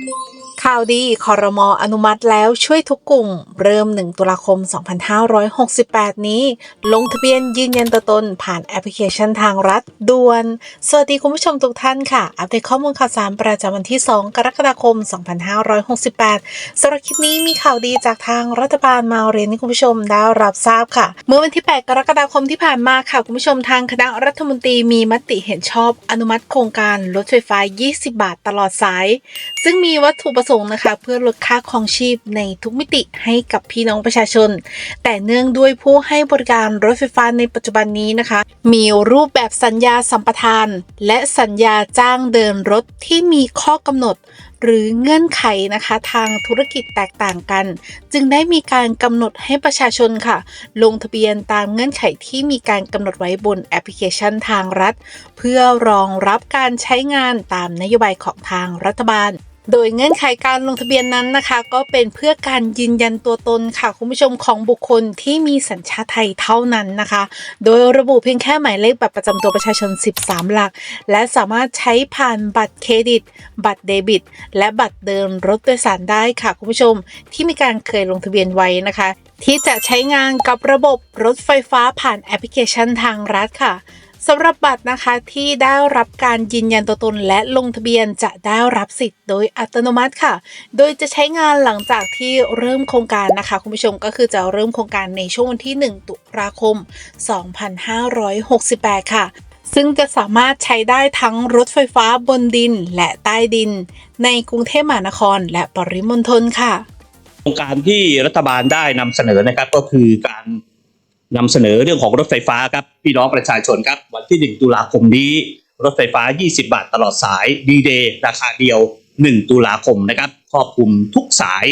Música ข่าวดีคอรมออนุมัติแล้วช่วยทุกกลุ่ม เริ่ม 1 ตุลาคม 2568 นี้ ลงทะเบียนยืนยันตัวตนผ่านแอปพลิเคชันทางรัฐด่วน สวัสดีคุณผู้ชมทุกท่านค่ะ อัปเดตข้อมูลข่าวสารประจำวันที่ 2 กรกฎาคม 2568 สำหรับคลิปนี้มีข่าวดีจากทางรัฐบาลมาเรียนให้คุณผู้ชมได้รับทราบค่ะ เมื่อวันที่ 8 กรกฎาคมที่ผ่านมาค่ะคุณผู้ชมทางคณะรัฐมนตรีมีมติเห็นชอบ อนุมัติโครงการรถไฟฟ้า 20 บาทตลอดสาย ซึ่งมีวัตถุประสงค์นะคะ เพื่อลดค่าครองชีพในทุกมิติให้กับพี่น้องประชาชน แต่เนื่องด้วยผู้ให้บริการรถไฟฟ้าในปัจจุบันนี้นะคะ มีรูปแบบสัญญาสัมปทาน และสัญญาจ้างเดินรถที่มีข้อกำหนดหรือเงื่อนไขนะคะทางธุรกิจแตกต่างกัน จึงได้มีการกำหนดให้ประชาชนค่ะ ลงทะเบียนตามเงื่อนไขที่มีการกำหนดไว้บนแอปพลิเคชันทางรัฐ เพื่อรองรับการใช้งานตามนโยบายของทางรัฐบาล โดยเงื่อนไขการลงทะเบียนนั้นนะคะ ก็เป็นเพื่อการยืนยันตัวตนค่ะ คุณผู้ชมของบุคคลที่มีสัญชาติไทยเท่านั้นนะคะ โดยระบุเพียงแค่หมายเลขบัตรประจำตัวประชาชน 13 หลัก และสามารถใช้ผ่านบัตรเครดิต บัตรเดบิต และบัตรเดินรถโดยสารได้ค่ะคุณผู้ชมที่มีการเคยลงทะเบียนไว้นะคะ ที่จะใช้งานกับระบบรถไฟฟ้าผ่านแอปพลิเคชันทางรัฐค่ะ สำหรับบัตรนะคะที่ได้รับการยืนยันตัวตนและลงทะเบียนจะได้รับสิทธิ์โดยอัตโนมัติค่ะ โดยจะใช้งานหลังจากที่เริ่มโครงการนะคะ คุณผู้ชมก็คือจะเริ่มโครงการในช่วงวันที่ 1 ตุลาคม 2568 ค่ะซึ่งจะสามารถใช้ได้ทั้งรถไฟฟ้าบนดินและใต้ดิน ในกรุงเทพมหานครและปริมณฑลค่ะ โครงการที่รัฐบาลได้นำเสนอนะครับก็คือการ นำเสนอเรื่องของรถไฟฟ้าครับพี่น้องประชาชนครับ วันที่ 1 ตุลาคมนี้ รถไฟฟ้า 20 บาทตลอดสายดีเดย์ราคาเดียว 1 ตุลาคมนะครับครอบคลุมทุกสาย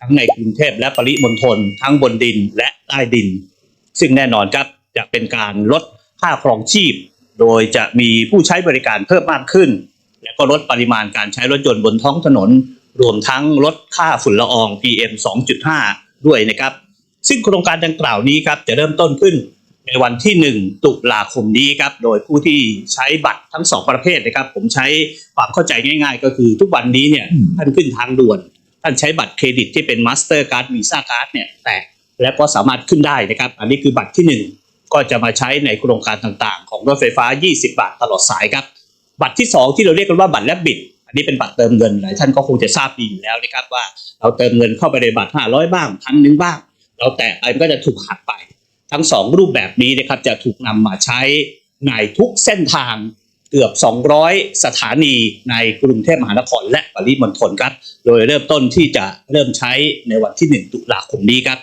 ทั้งในกรุงเทพและปริมณฑลทั้งบนดินและใต้ดิน ซึ่งแน่นอนครับจะเป็นการลดค่าครองชีพ โดยจะมีผู้ใช้บริการเพิ่มมากขึ้น และก็ลดปริมาณการใช้รถยนต์บนท้องถนน รวมทั้งลดค่าฝุ่นละออง PM 2.5 ด้วยนะครับ ซึ่งโครงการดังกล่าวนี้ครับจะเริ่มต้นขึ้นในวันที่ 1 ตุลาคมนี้ครับ โดยผู้ที่ใช้บัตรทั้งสองประเภทนะครับ ผมใช้ความเข้าใจง่ายๆ ก็คือทุกวันนี้เนี่ยท่านขึ้นทางด่วน ท่านใช้บัตรเครดิตที่เป็นมาสเตอร์การ์ดวีซ่าการ์ดเนี่ยแตกและก็สามารถขึ้นได้นะครับ อันนี้คือบัตรที่ 1 ก็จะมาใช้ในโครงการต่างๆ ของรถไฟฟ้า 20 บาทตลอดสายครับ บัตรที่ 2 ที่เราเรียกกันว่าบัตรแลบบิดอันนี้เป็นบัตรเติมเงินหลายท่านก็คงจะทราบดีอยู่แล้วนะครับว่าเราเติมเงินเข้าไปในบัตร500 บ้างพันหนึ่งบ้าง เราแตะไปมันก็จะถูกหักไป ทั้งสองรูปแบบนี้นะครับจะถูกนำมาใช้ในทุกเส้นทางเกือบ 200 สถานีในกรุงเทพมหานครและปริมณฑลครับ โดยเริ่มต้นที่จะเริ่มใช้ในวันที่ 1 ตุลาคมนี้ครับ